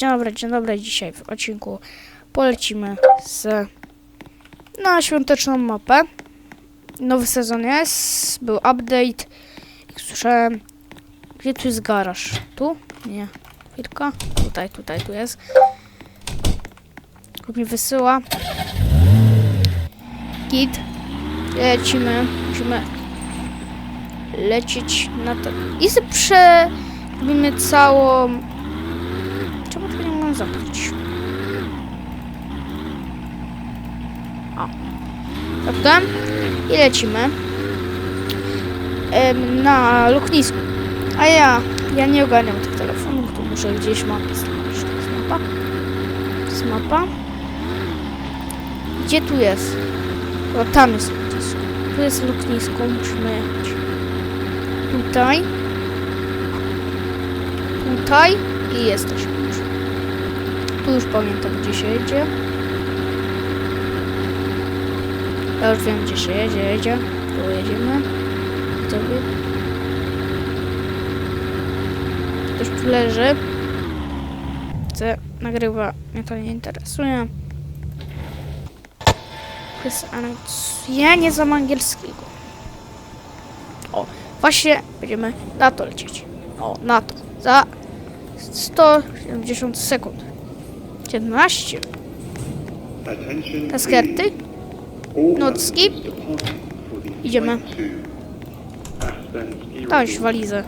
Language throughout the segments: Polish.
Dzień dobry, dzień dobry. Dzisiaj w odcinku polecimy z na świąteczną mapę. Nowy sezon jest, był update. Słyszałem, gdzie tu jest garaż? Tu? Nie. Chwilka. Tutaj, tutaj, tu jest. Lub mi wysyła. Git. Lecimy. Musimy lecieć na to. I sobie przerobimy całą... Zamknąć? O. Prawda? I lecimy. Na lotnisku. A ja, ja nie ogarniam tych telefonów, to muszę gdzieś mapę jest mapa. Jest mapa. Gdzie tu jest? O, tam jest lotnisko. Tu jest lotnisko, musimy jechać. Tutaj. Tutaj. I jesteśmy. Tu już pamiętam, gdzie się jedzie. Ja już wiem, gdzie się jedzie, jedzie. Tu jedziemy. Sobie. Ktoś tu leży. Chce, nagrywa. Mnie to nie interesuje. Ja nie znam angielskiego. O, właśnie będziemy na to lecieć. O, na to. Za 170 sekund. 17. Attention, Skierty. all Nocki. Idziemy. flight to Aspen Ski Dałeś Resort. walizę.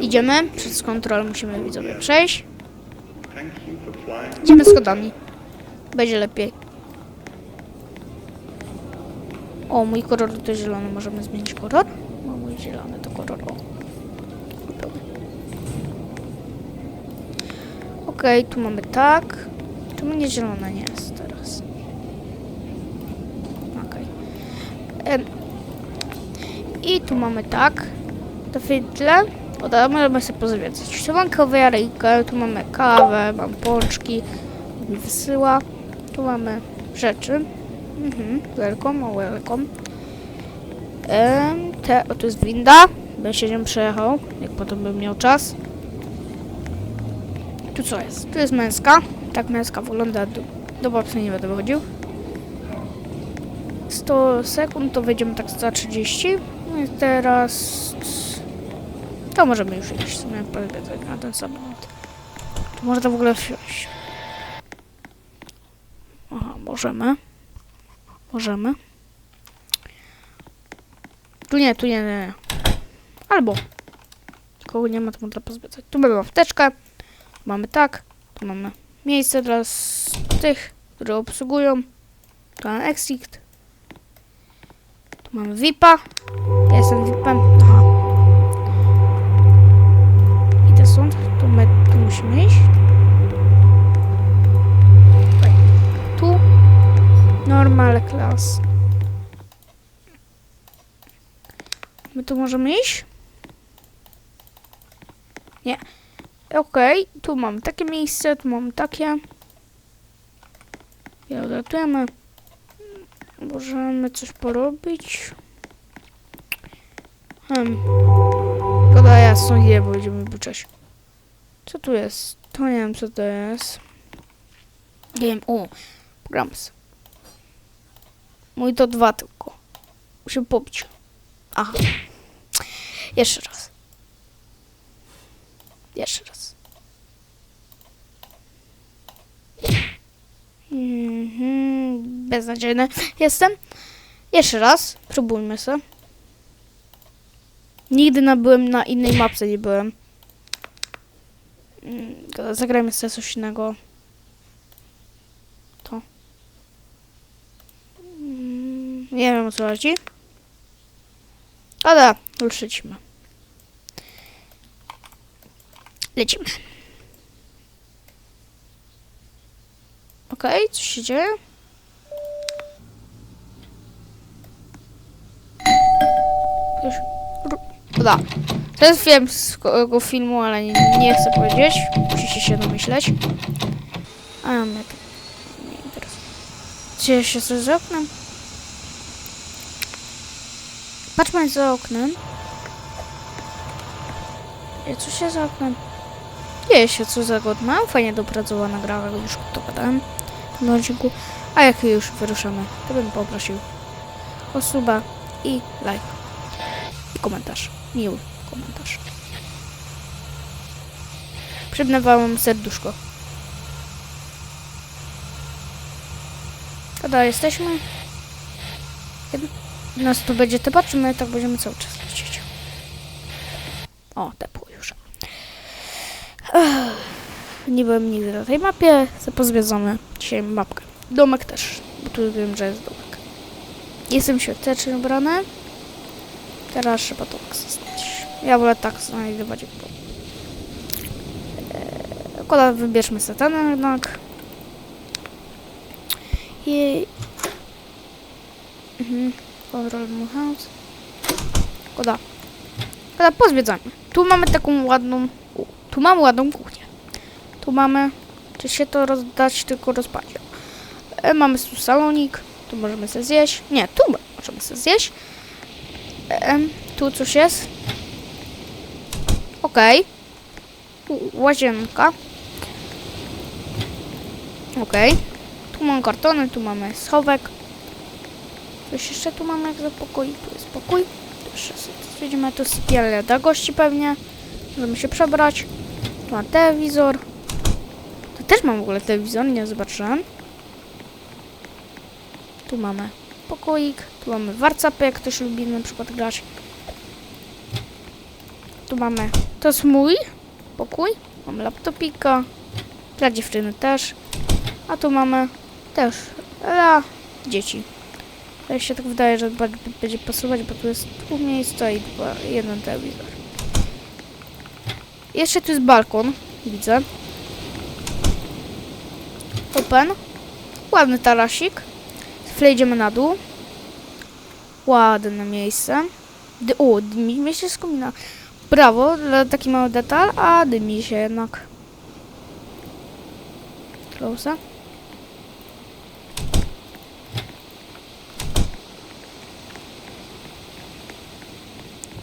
Idziemy. Przez kontrolę musimy widzowie przejść. Idziemy schodami. Będzie lepiej. O, mój kolor to zielony. Możemy zmienić kolor? O, mój zielony to kolor. O. Okej, tu mamy tak. Czemu nie zielona nie jest teraz? Okej. Em, I tu mamy tak. To. O, teraz możemy sobie pozwiedzać. Tu mam kawiaryjkę, tu mamy kawę, mam pączki. Wysyła. Tu mamy rzeczy. Mhm, welcome, welcome. Te, o, tu jest winda. Bym się nią przejechał, jak potem bym miał czas. Tu co jest? Tu jest męska. Tak męska wygląda. Do, do babci nie będę wychodził. 100 sekund, to wejdziemy tak za 30. No i teraz... To możemy już iść w sumie pozwiedzać na ten samochód. Tu można w ogóle wsiąść. Aha, możemy. Możemy. Tu nie, tu nie, nie. Albo. Kogo nie ma, to można pozwiedzać. Tu mamy apteczkę. Mamy tak. Tu mamy miejsce dla tych, które obsługują. Tu mamy exit. Tu mamy VIPa. Ja jestem VIPem. Aha. Idę stąd. Tu, my, tu musimy iść. Tu. Normal class. My tu możemy iść? Nie. Okej, tu mam takie miejsce, tu mam takie. I odlatujemy. Możemy coś porobić. Hmm. Goda jasno nie, bo będziemy buczeć. Co tu jest? To nie wiem co to jest. Nie wiem, o, Grams. Mój to dwa tylko. Musimy pobić. Aha. Jeszcze raz. Jeszcze raz. Mhm, beznadziejny jestem. Jeszcze raz. Próbujmy sobie. Nigdy na, byłem na innej mapce nie byłem. Mm, Zagrajmy sobie coś innego. To. Mm, Nie wiem o co chodzi. Ale już lecimy. Okej, co się dzieje? Już. To jest film z tego filmu, ale nie, nie chcę powiedzieć. Musicie się domyśleć. A mnie to nie interesuje. Dzieje się coś oknem? Patrzmy za oknem. Co się za oknem? Dzieje się, co za god mam fajnie dopracowana gra, już to gadałem tym odcinku. A jak już wyruszamy, to bym poprosił o suba i like. I komentarz. Miły komentarz. Przypnę wam serduszko. Kada jesteśmy? Nas tu będzie te czy my tak będziemy cały czas lecieć? O, już. Ech, nie byłem nigdy na tej mapie, to pozwiedzamy dzisiaj mapkę. Domek też, bo tu wiem, że jest domek. Jestem świątecznie ubrany. Teraz trzeba to tak zostać. Ja wolę tak znajdować. Bo... Eee, Kola, wybierzmy satanę jednak. I... Mhm. Control my house. Koda. Koda, pozwiedzajmy. Tu mamy taką ładną... Tu mamy ładną kuchnię. Tu mamy... Czy się to rozdać, tylko rozpadzie. Mamy tu salonik. Tu możemy sobie zjeść. Nie, tu możemy sobie zjeść. E, tu coś jest. Okej. Tu Łazienka. Okej. Tu mamy kartony, tu mamy schowek. Coś jeszcze tu mamy jak za pokój. Tu jest pokój. Tu jeszcze widzimy tu sypialnia dla gości pewnie. Możemy się przebrać. Tu ma telewizor. Tu też mam w ogóle telewizor, nie zobaczyłem. Tu mamy pokoik. Tu mamy warcapy, jak ktoś lubi na przykład grać. Tu mamy... To jest mój pokój. Mam laptopika. Dla dziewczyny też. A tu mamy też dla dzieci. Mi się tak wydaje, że będzie pasować, bo tu jest pół miejsca i dwa, jeden telewizor. Jeszcze tu jest balkon, widzę. Open. Ładny tarasik. Flejdziemy na dół. Ładne miejsce. Dy o, dymi mi się z komina. Brawo, taki mały detal, a dymi się jednak. Close.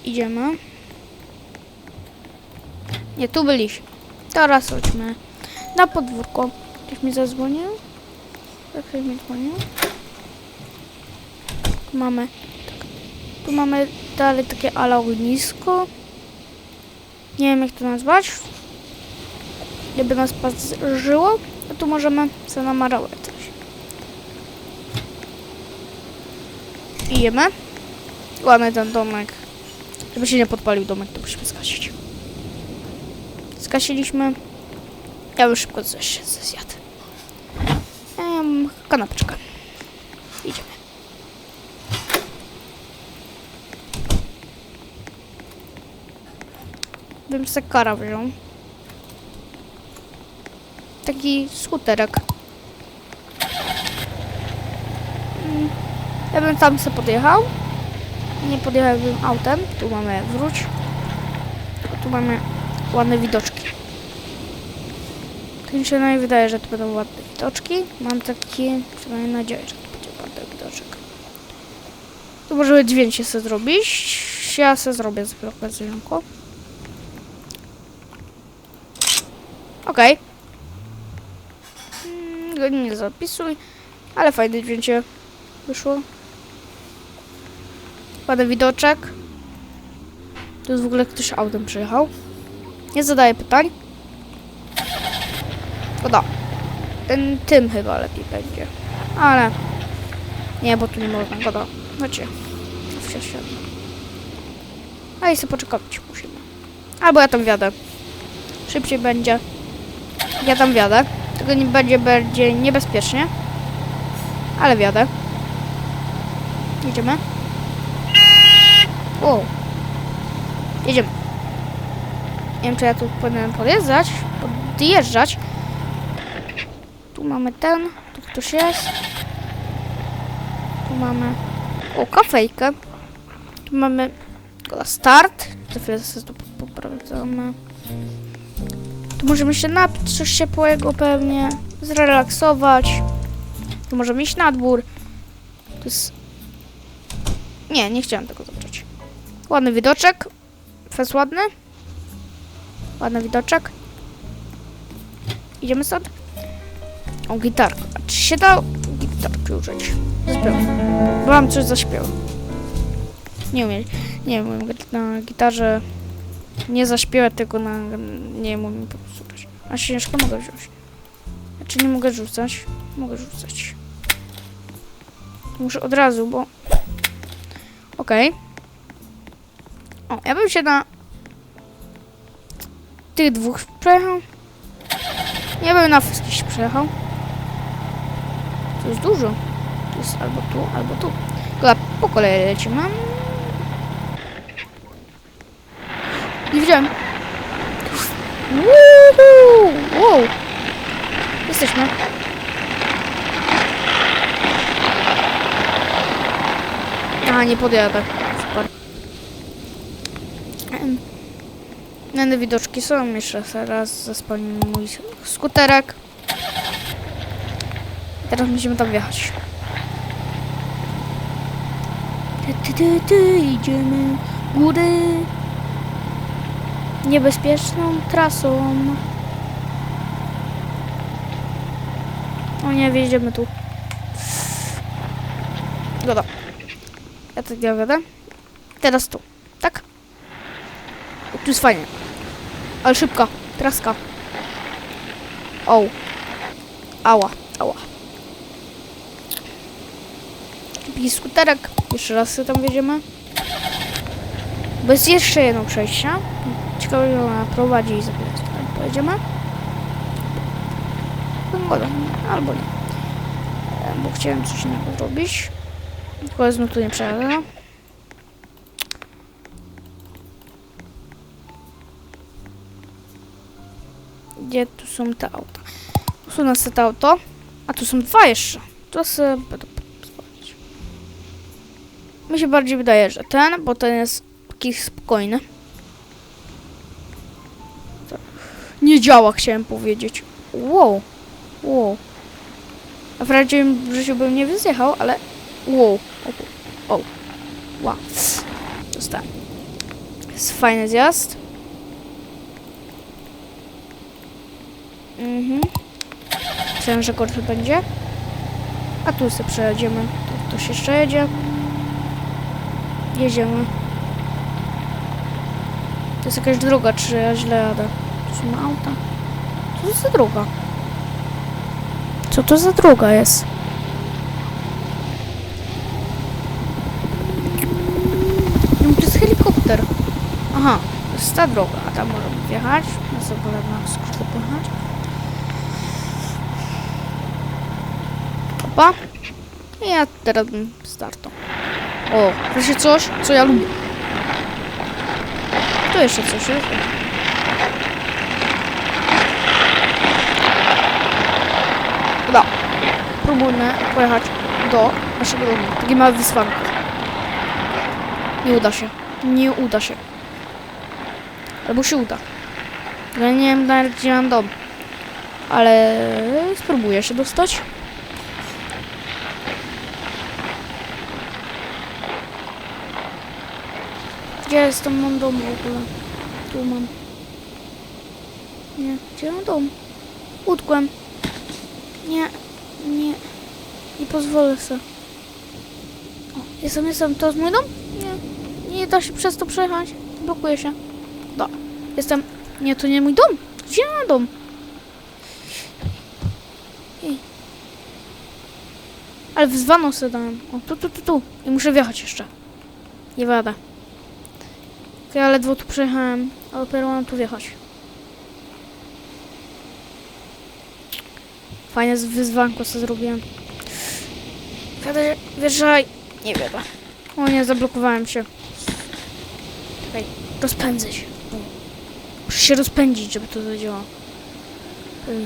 Idziemy. Nie, tu byliśmy. Teraz chodźmy na podwórko. Ktoś mi zadzwonił? Tak, Ktoś mi dzwonił? Tu mamy, tak, tu mamy dalej takie ala ognisko. Nie wiem jak to nazwać. Gdyby nas parzyło, to tu możemy sobie namarować coś. Idziemy. Ładny ten domek. Żeby się nie podpalił domek, to musimy skasić. Skasiliśmy. Ja bym szybko coś zjadł. Um, kanapeczka. Idziemy. Bym se kara wziął. Taki skuterek. Mm, Ja bym tam se podjechał. Nie podjechałbym autem. Tu mamy wróć. Tu mamy ładne widoczki. To mi się nawet wydaje, że to będą ładne widoczki. Mam takie przynajmniej nadzieję, że to będzie ładny widoczek. Tu możemy dźwięk się sobie zrobić. Ja se zrobię z okazjonką. Okej. Mm, go nie zapisuj, ale fajne dźwięcie wyszło. Ładny widoczek. Tu jest w ogóle ktoś autem przyjechał. Nie zadaję pytań. Szkoda. Tym, tym chyba lepiej będzie. Ale... Nie, bo tu nie można. Szkoda. Znacie. Wsiadł. A i sobie poczekać musimy. Albo ja tam wjadę. Szybciej będzie. Ja tam wjadę. Tego nie będzie bardziej niebezpiecznie. Ale wjadę. Jedziemy. Wow. Jedziemy. Nie wiem, czy ja tu powinienem podjeżdżać. Podjeżdżać. Tu mamy ten. Tu ktoś jest. Tu mamy... O, kafejkę. Tu mamy... Start. Za chwilę sobie to poprowadzamy. Tu możemy się napić coś ciepłego pewnie. Zrelaksować. Tu możemy iść na dwór. To jest... Nie, nie chciałem tego zobaczyć. Ładny widoczek. Fest ładny. Ładny widoczek. Idziemy stąd? O, gitarka. A czy się da gitarki użyć? Bo mam coś zaśpiewał. Nie umiem. Nie umiem na gitarze. Nie zaśpiewać tego na... Nie umiem po prostu grać. A śnieżkę mogę wziąć. Znaczy nie mogę rzucać. Mogę rzucać. Muszę od razu, bo... Okej. O, ja bym się na... Tych dwóch przejechał. Ja bym na wszystkich przejechał. To jest dużo. To jest albo tu, albo tu. Dobra, po kolei lecimy. Nie widziałem. Woohoo! Wow! Jesteśmy. A, nie podjadę. Inne widoczki są. Jeszcze raz zaspalimy mój skuterek. Teraz musimy tam wjechać. Ty, ty, ty, ty, idziemy góry niebezpieczną trasą. O nie, wjedziemy tu. Dobra. Ja tak nie wiadę. Teraz tu. Tak? Tu jest fajnie. Ale szybka. Traska. O. Ała. Ała. Taki skuterek. Jeszcze raz sobie tam wjedziemy. Jest jeszcze jedno przejście. Ciekawe, że ona prowadzi i tam pojedziemy. Woda, albo nie. E, Bo chciałem coś innego zrobić. Tylko znów tu nie przejadę. Gdzie tu są te auta? Tu są nas te auto, a tu są dwa jeszcze. To sobie będę. Mi się bardziej wydaje, że ten, bo ten jest taki spokojny. To Nie działa, chciałem powiedzieć. Wow. Wow. A w życiu bym nie wyzjechał, ale wow. O. Wow. Dostałem. Jest fajny zjazd. Mhm. Myślałem, że kort będzie. A tu sobie przejedziemy. Tu ktoś jeszcze jedzie. Jedziemy. To jest jakaś droga, czy ja źle jadę? Tu są auta. Co to za droga? Co to za droga jest? No, to jest helikopter. Aha, to jest ta droga, a tam możemy wjechać. Ja sobie wolę na skrótę pojechać. Opa. I ja teraz bym starto. O, wreszcie coś, co ja lubię. Tu jeszcze coś jest. Dobra. Próbujmy pojechać do naszego domu. Taki mały wysłanko. Nie uda się. Nie uda się. Albo się uda. Ja nie wiem nawet gdzie mam dom. Ale spróbuję się dostać. Gdzie jest tam mam dom w ogóle? Tu mam. Nie, gdzie mam dom? Utkłem. Nie, nie. Nie pozwolę sobie. O, jestem, jestem. To jest mój dom? Nie. Nie da się przez to przejechać. Blokuje się. Da. Jestem. Nie, to nie mój dom. Gdzie mam dom? Ej. Ale wzwaną sobie dałem. O, tu, tu, tu, tu. I muszę wjechać jeszcze. Nie wadę. Ja ledwo tu przejechałem, a dopiero mam tu wjechać. Fajne wyzwanko co zrobiłem. Wjeżdżaj. Nie wiadę. O nie, zablokowałem się. Czekaj, rozpędzę się. Muszę się rozpędzić, żeby to zadziałało.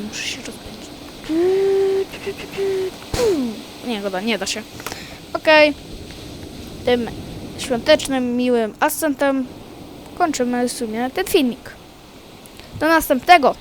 Muszę się rozpędzić. Nie, goda, nie da się. Okej. Tym świątecznym, miłym akcentem kończymy w sumie ten filmik. Do następnego!